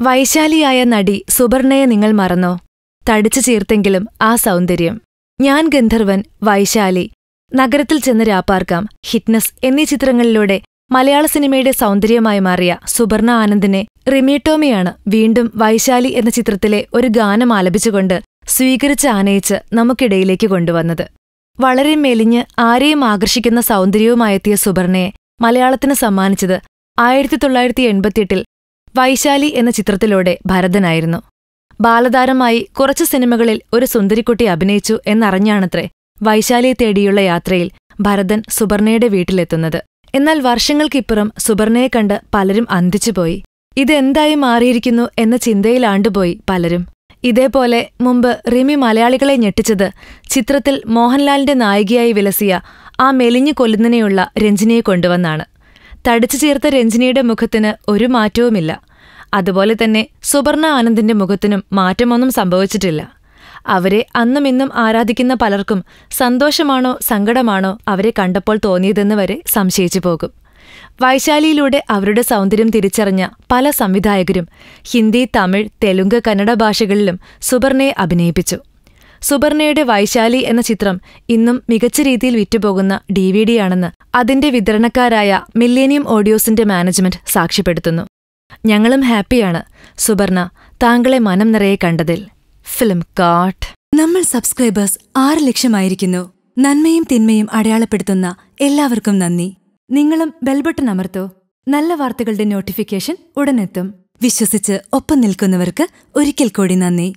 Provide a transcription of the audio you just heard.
വൈശാലിയായ നടി സുബർണയെ നിങ്ങൾ മറന്നോ? തടിച്ചു ചീർത്തെങ്കിലും ആ സൗന്ദര്യം. ഞാൻ ഗന്ധർവൻ വൈശാലി നഗരത്തിൽ ചെന്ന് രാപ്പാർക്കാം ഹിറ്റ്നസ് എന്നീ ചിത്രങ്ങളിലൂടെ മലയാള സിനിമയുടെ സൗന്ദര്യമായി മാറിയ സുബർണ ആനന്ദിനെ റിമി ടോമിയാണ് വീണ്ടും വൈശാലി എന്ന ചിത്രത്തിലെ ഒരു ഗാനം ആലപിച്ചുകൊണ്ട് സ്വീകരിച്ച് ആനയിച്ച് നമുക്കിടയിലേക്ക് കൊണ്ടുവന്നത്. വളരെ മെലിഞ്ഞ് ആരെയും ആകർഷിക്കുന്ന സൗന്ദര്യവുമായെത്തിയ സുബർണയെ മലയാളത്തിന് സമ്മാനിച്ചത് ആയിരത്തി തൊള്ളായിരത്തി എൺപത്തിയെട്ടിൽ വൈശാലി എന്ന ചിത്രത്തിലൂടെ ഭരതനായിരുന്നു. ബാലതാരമായി കുറച്ച് സിനിമകളിൽ ഒരു സുന്ദരിക്കുട്ടി അഭിനയിച്ചു എന്നറിഞ്ഞാണത്രേ വൈശാലിയെ തേടിയുള്ള യാത്രയിൽ ഭരതൻ സുബർണയുടെ വീട്ടിലെത്തുന്നത്. എന്നാൽ വർഷങ്ങൾക്കിപ്പുറം സുബർണയെ കണ്ട് പലരും അന്തിച്ചുപോയി. ഇതെന്തായി മാറിയിരിക്കുന്നു എന്ന ചിന്തയിലാണ്ടുപോയി പലരും. ഇതേപോലെ മുമ്പ് റിമി മലയാളികളെ ഞെട്ടിച്ചത് ചിത്രത്തിൽ മോഹൻലാലിന്റെ നായികയായി വിലസിയ ആ മെലിഞ്ഞു കൊല്ലുന്നതിനെയുള്ള രഞ്ജിനിയെ കൊണ്ടുവന്നാണ്. തടിച്ചു ചേർത്ത രഞ്ജിനിയുടെ മുഖത്തിന് ഒരു മാറ്റവുമില്ല. അതുപോലെ തന്നെ സുവർണ ആനന്ദിന്റെ മുഖത്തിനും മാറ്റമൊന്നും സംഭവിച്ചിട്ടില്ല. അവരെ അന്നും ഇന്നും ആരാധിക്കുന്ന പലർക്കും സന്തോഷമാണോ സങ്കടമാണോ അവരെ കണ്ടപ്പോൾ തോന്നിയതെന്ന് വരെ സംശയിച്ചു പോകും. വൈശാലിയിലൂടെ അവരുടെ സൗന്ദര്യം തിരിച്ചറിഞ്ഞ പല സംവിധായകരും ഹിന്ദി തമിഴ് തെലുങ്ക് കന്നഡ ഭാഷകളിലും സുബർണയെ അഭിനയിപ്പിച്ചു. സുബർണയുടെ വൈശാലി എന്ന ചിത്രം ഇന്നും മികച്ച രീതിയിൽ വിറ്റുപോകുന്ന ഡി വി ഡിയാണെന്ന് അതിന്റെ വിതരണക്കാരായ മില്ലേനിയം ഓഡിയോസിന്റെ മാനേജ്മെന്റ് സാക്ഷ്യപ്പെടുത്തുന്നു. ഞങ്ങളും ഹാപ്പിയാണ് സുബർണ താങ്കളെ മനം നിറയെ കണ്ടതിൽ. ഫിലിം കാട്ട് നമ്മൾ സബ്സ്ക്രൈബേഴ്സ് ആറ് ലക്ഷമായിരിക്കുന്നു. നന്മയും തിന്മയും അടയാളപ്പെടുത്തുന്ന എല്ലാവർക്കും നന്ദി. നിങ്ങളും ബെൽബട്ടൺ അമർത്തോ. നല്ല വാർത്തകളുടെ നോട്ടിഫിക്കേഷൻ ഉടനെത്തും. വിശ്വസിച്ച് ഒപ്പം നിൽക്കുന്നവർക്ക് ഒരിക്കൽ കൂടി നന്ദി.